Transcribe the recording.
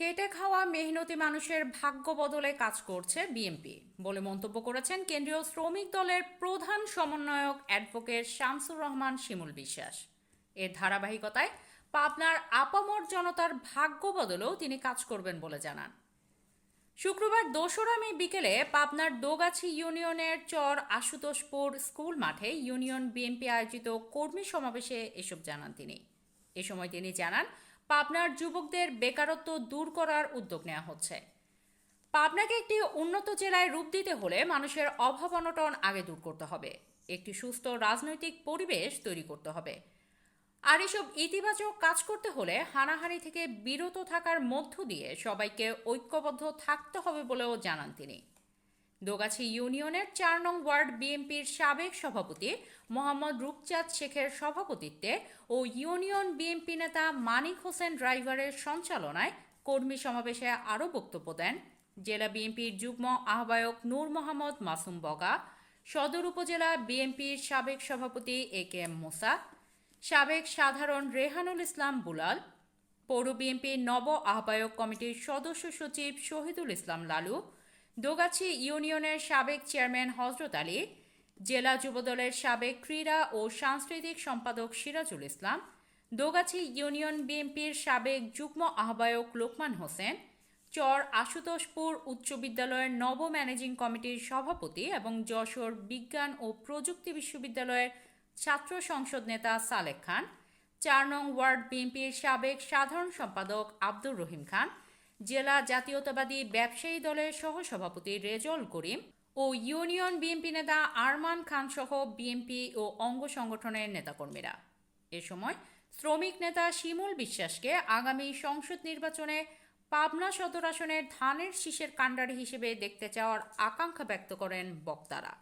খেটে খাওয়া মেহনতি মানুষের ভাগ্য বদলে কাজ করছে বিএনপি বলে মন্তব্য করেছেন কেন্দ্রীয় শ্রমিক দলের প্রধান সমন্বয়ক অ্যাডভোকেট শামসুর রহমান শিমুল বিশ্বাস। এর ধারাবাহিকতায় পাবনার আপামর জনতার ভাগ্য বদলেও তিনি কাজ করবেন বলে জানান। শুক্রবার দোসরা মে বিকেলে পাবনার দোগাছি ইউনিয়নের চর আশুতোষপুর স্কুল মাঠে ইউনিয়ন বিএনপি আয়োজিত কর্মী সমাবেশে এসব জানান তিনি। এ সময় তিনি জানান পাবনার যুবকদের বেকারত্ব দূর করার উদ্যোগ নেওয়া হচ্ছে। পাবনাকে একটি উন্নত জেলায় রূপ দিতে হলে মানুষের অভাব অনটন আগে দূর করতে হবে। একটি সুস্থ রাজনৈতিক পরিবেশ তৈরি করতে হবে। আর এসব ইতিবাচক কাজ করতে হলে হানাহানি থেকে বিরত থাকার মধ্য দিয়ে সবাইকে ঐক্যবদ্ধ থাকতে হবে বলেও জানান তিনি। দোগাছি ইউনিয়নের চার নং ওয়ার্ড বিএনপির সাবেক সভাপতি মোহাম্মদ রূপচাঁদ শেখের সভাপতিত্বে ও ইউনিয়ন বিএনপি নেতা মানিক হোসেন ড্রাইভারের সঞ্চালনায় কর্মী সমাবেশে আরও বক্তব্য দেন জেলা বিএনপির যুগ্ম আহ্বায়ক নূর মোহাম্মদ মাসুম বগা, সদর উপজেলা বিএনপির সাবেক সভাপতি এ কে এম মোসা, সাবেক সাধারণ রেহানুল ইসলাম বুলাল, পৌর বিএনপির নব আহ্বায়ক কমিটির সদস্য সচিব শহীদুল ইসলাম লালু দোগাছি ইউনিয়নের সাবেক চেয়ারম্যান হজরত আলী, জেলা যুবদলের সাবেক ক্রীড়া ও সাংস্কৃতিক সম্পাদক সিরাজুল ইসলাম, দোগাছি ইউনিয়ন বিএনপির সাবেক যুগ্ম আহ্বায়ক লোকমান হোসেন, চর আশুতোষপুর উচ্চ বিদ্যালয়ের নব ম্যানেজিং কমিটির সভাপতি এবং যশোর বিজ্ঞান ও প্রযুক্তি বিশ্ববিদ্যালয়ের ছাত্র সংসদ নেতা সালেক খান, চার নং ওয়ার্ড বিএনপির সাবেক সাধারণ সম্পাদক আব্দুর রহিম খান জেলা জাতীয়তাবাদী ব্যবসায়ী দলের সহসভাপতি রেজল করিম ও ইউনিয়ন বিএনপি নেতা আরমান খান সহ বিএনপি ও অঙ্গ সংগঠনের নেতাকর্মীরা। এ সময় শ্রমিক নেতা শিমুল বিশ্বাসকে আগামী সংসদ নির্বাচনে পাবনা সদর আসনের ধানের শীষের কাণ্ডারি হিসেবে দেখতে চাওয়ার আকাঙ্ক্ষা ব্যক্ত করেন বক্তারা।